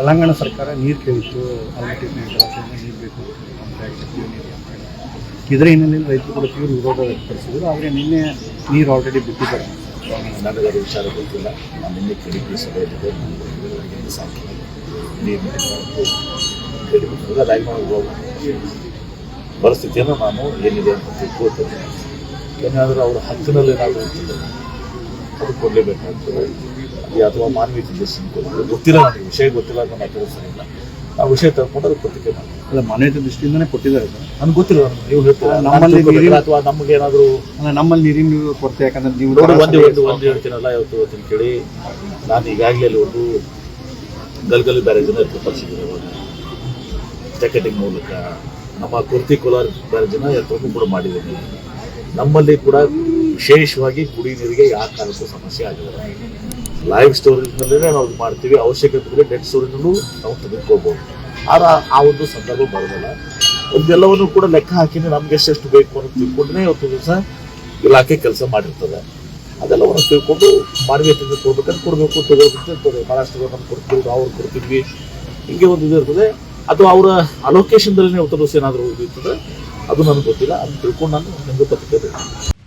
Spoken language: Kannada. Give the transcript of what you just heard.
ತೆಲಂಗಾಣ ಸರ್ಕಾರ ನೀರು ಕೇಳಿತ್ತು ಆಲ್ಮಟ್ಟಿ ಜಲಾಶಯದಿಂದ ನೀರು ಬೇಕು. ಇದರ ಹಿನ್ನೆಲೆಯಲ್ಲಿ ರೈತರು ಕೂಡ ತೀವ್ರ ವಿರೋಧ ವ್ಯಕ್ತಪಡಿಸಿದ್ರು. ಆದರೆ ನಿನ್ನೆ ನೀರು ಆಲ್ರೆಡಿ ಬಿಟ್ಟಿದ್ದಾರೆ ಅದು ವಿಚಾರ ಗೊತ್ತಿಲ್ಲ ನಾನು ನಿನ್ನೆ ಕೆ ಡಿ ಪಿ ಸಭೆಯಲ್ಲಿದೆ ನನಗೆ ಸಾಕಿಲ್ಲ ನೀರು ಕೆ ಡಿ ಪಿ ಅದಾಗಿ ನಾವು ಪರಿಸ್ಥಿತಿಯನ್ನು ನಾನು ಏನಿದೆ ಅಂತ ತಿಳ್ಕೊಳ್ತೇನೆ. ಏನಾದರೂ ಅವರು ಹತ್ತಿರಲ್ಲಿ ಏನಾದರೂ ಇರ್ತದೆ ಕೊಡಲೇಬೇಕಾಗ್ತದೆ. ಅಥವಾ ದೃಷ್ಟಿಯಿಂದ ಕೊಡಬೇಕು ಗೊತ್ತಿಲ್ಲ ನನಗೆ ವಿಷಯ ಗೊತ್ತಿಲ್ಲ ಅಂತ ನಾನು ತಿಳಿಸಲಿಲ್ಲ ಆ ವಿಷಯ ತಗೊಂಡು ಅದು ಪತ್ರಿಕೆ ಮಾಡಿ ಅಲ್ಲ ಮಾನ್ಯತೆ ದೃಷ್ಟಿಯಿಂದನೇ ಕೊಟ್ಟಿದ್ದಾರೆ. ನನಗೆ ಗೊತ್ತಿಲ್ಲ ನೀವು ಹೇಳ್ತೀರಾ? ನಮ್ಮಲ್ಲಿ ನೀರಿನ- ಅಥವಾ ನಮ್ಗೆ ಏನಾದರೂ ಅಲ್ಲ ನಮ್ಮಲ್ಲಿ ನೀರಿನ ಕೊರತೆ ಯಾಕಂದ್ರೆ ನೀವು ನೋಡಿ ಒಂದು ಒಂದು ಒಂದು ಹೇಳ್ತೀನಲ್ಲ ಇವತ್ತು ಇವತ್ತಿನ ಕೇಳಿ. ನಾನು ಈಗಾಗಲೇ ಅಲ್ಲಿ ಒಂದು ಗಲ್ಗಲ್ ಬ್ಯಾರೇಜನ್ನು ಏರ್ಪಡಿಸಿದ್ದೀನಿ ಜಾಕೆಟಿಂಗ್ ಮೂಲಕ. ನಮ್ಮ ಕುರ್ತಿ ಕೋಲಾರ ಬ್ಯಾರೇಜನ್ನು ಎತ್ತರಕ್ಕೂ ಕೂಡ ಮಾಡಿದ್ದೀನಿ. ನಮ್ಮಲ್ಲಿ ಕೂಡ ವಿಶೇಷವಾಗಿ ಕುಡಿ ನೀರಿಗೆ ಯಾವ ಕಾರಣಕ್ಕೂ ಸಮಸ್ಯೆ ಆಗಿದೆ ಲೈವ್ ಸ್ಟೋರೇಜ್ನಲ್ಲೇ ನಾವು ಇದು ಮಾಡ್ತೀವಿ. ಅವಶ್ಯಕತೆ ಇದ್ದರೆ ಡೆಡ್ ಸ್ಟೋರೇಜ್ನಲ್ಲೂ ನಾವು ತೆಗೆದುಕೋಬೋದು ಆದ್ರೆ ಆ- ಒಂದು ಸಂದರ್ಭ ಬರೋದಿಲ್ಲ. ಇದೆಲ್ಲವನ್ನು ಕೂಡ ಲೆಕ್ಕ ಹಾಕಿನೇ ನಮ್ಗೆ ಎಷ್ಟೆಷ್ಟು ಬೇಕು ಅಂತ ತಿಳ್ಕೊಂಡೇ ಇವತ್ತು ದಿವಸ ಇಲಾಖೆ ಕೆಲಸ ಮಾಡಿರ್ತದೆ. ಅದೆಲ್ಲವನ್ನು ತಿಳ್ಕೊಂಡು ಮಾನವೀಯತೆಯಿಂದ ಕೊಡ್ಬೇಕಂತ ಕೊಡಬೇಕು ತಗೋಬೇಕು ಭಾಳಷ್ಟು ನಮ್ಗೆ ಕೊಡ್ತೀವಿ ನಾವು ಅವ್ರು ಕೊಡ್ತಿದ್ವಿ. ಹಿಂಗೆ ಒಂದು ಇದು ಇರ್ತದೆ. ಅಥವಾ ಅವರ ಅಲೋಕೇಶನ್ದಲ್ಲೇ ಉತ್ತರ ಏನಾದರೂ ಇರ್ತದೆ. ಅದು ನನಗೆ ಗೊತ್ತಿಲ್ಲ. ಅದು ತಿಳ್ಕೊಂಡು ನಾನು ನಿಮಗೆ ಪತ್ರಿಕೆ